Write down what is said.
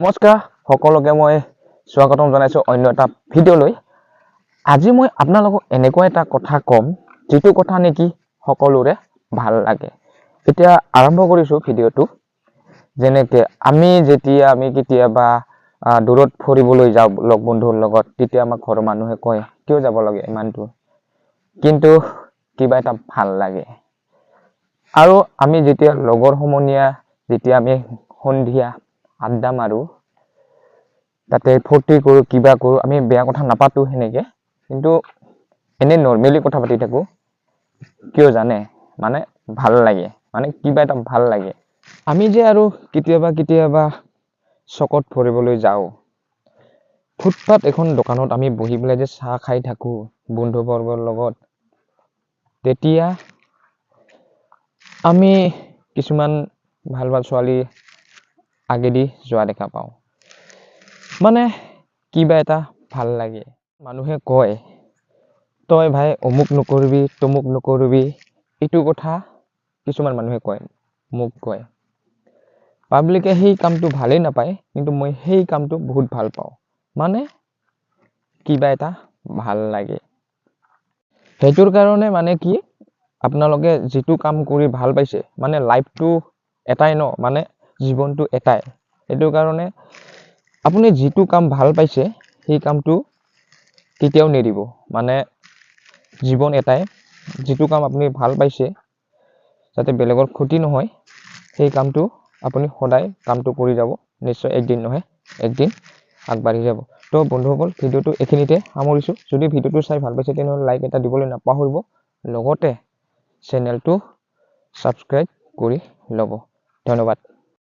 নমস্কাৰ সকলোকে মই স্বাগতম জনাইছোঁ অন্য এটা ভিডিঅ'লৈ। আজি মই আপোনালোকক এনেকুৱা এটা কথা ক'ম যিটো কথা নেকি সকলোৰে ভাল লাগে। এতিয়া আৰম্ভ কৰিছোঁ ভিডিঅ'টো। যেনেকৈ আমি যেতিয়া আমি কেতিয়াবা দূৰত ফুৰিবলৈ যাওঁ লগ বন্ধুৰ লগত তেতিয়া আমাক ঘৰৰ মানুহে কয় কিয় যাব লাগে ইমান দূৰ কিন্তু কিবা এটা ভাল লাগে। আৰু আমি যেতিয়া লগৰ সমনীয়া যেতিয়া আমি সন্ধিয়া আড্ডা মাৰোঁ। তাতে ফূৰ্তি কৰোঁ কিবা কৰোঁ আমি বেয়া কথা নাপাতো সেনেকৈ। কিন্তু এনেই নৰ্মেলি কথা পাতি থাকোঁ। কিয় জানে? মানে ভাল লাগে। মানে কিবা এটা ভাল লাগে। আমি যে আৰু কেতিয়াবা কেতিয়াবা চকত ফুৰিবলৈ যাওঁ। ফুটপাথ এখন দোকানত আমি বহি পেলাই যে চাহ খাই থাকোঁ বন্ধুবৰ্গৰ লগত। তেতিয়া আমি কিছুমান ভাল ভাল ছোৱালী আগেদি যোৱা দেখা পাওঁ। মানে কিবা এটা ভাল লাগে মানুহে কয় তই ভাই অমুক নকৰিবি তমুক নকৰিবি। এইটো কথা কিছুমান মানুহে কয় মোক কয়। পাব্লিকে সেই কামটো ভালেই নাপায় কিন্তু মই সেই কামটো বহুত ভাল পাওঁ। মানে কিবা এটা ভাল লাগে। সেইটোৰ কাৰণে মানে কি আপোনালোকে যিটো কাম কৰি ভাল পাইছে মানে লাইফটো এটাই ন মানে জীৱনটো এটাই। সেইটো কাৰণে আপুনি যিটো কাম ভাল পাইছে সেই কামটো কেতিয়াও নেৰিব। মানে জীৱন এটাই। যিটো কাম আপুনি ভাল পাইছে যাতে বেলেগৰ ক্ষতি নহয় সেই কামটো আপুনি সদায় কামটো কৰি যাব। নিশ্চয় একদিন নহয় একদিন আগবাঢ়ি যাব। তো বন্ধুসকল ভিডিঅ'টো এইখিনিতে সামৰিছোঁ। যদি ভিডিঅ'টো চাই ভাল পাইছে তেনেহ'লে লাইক এটা দিবলৈ নাপাহৰিব। লগতে চেনেলটো ছাবস্ক্ৰাইব কৰি ল'ব। ধন্যবাদ।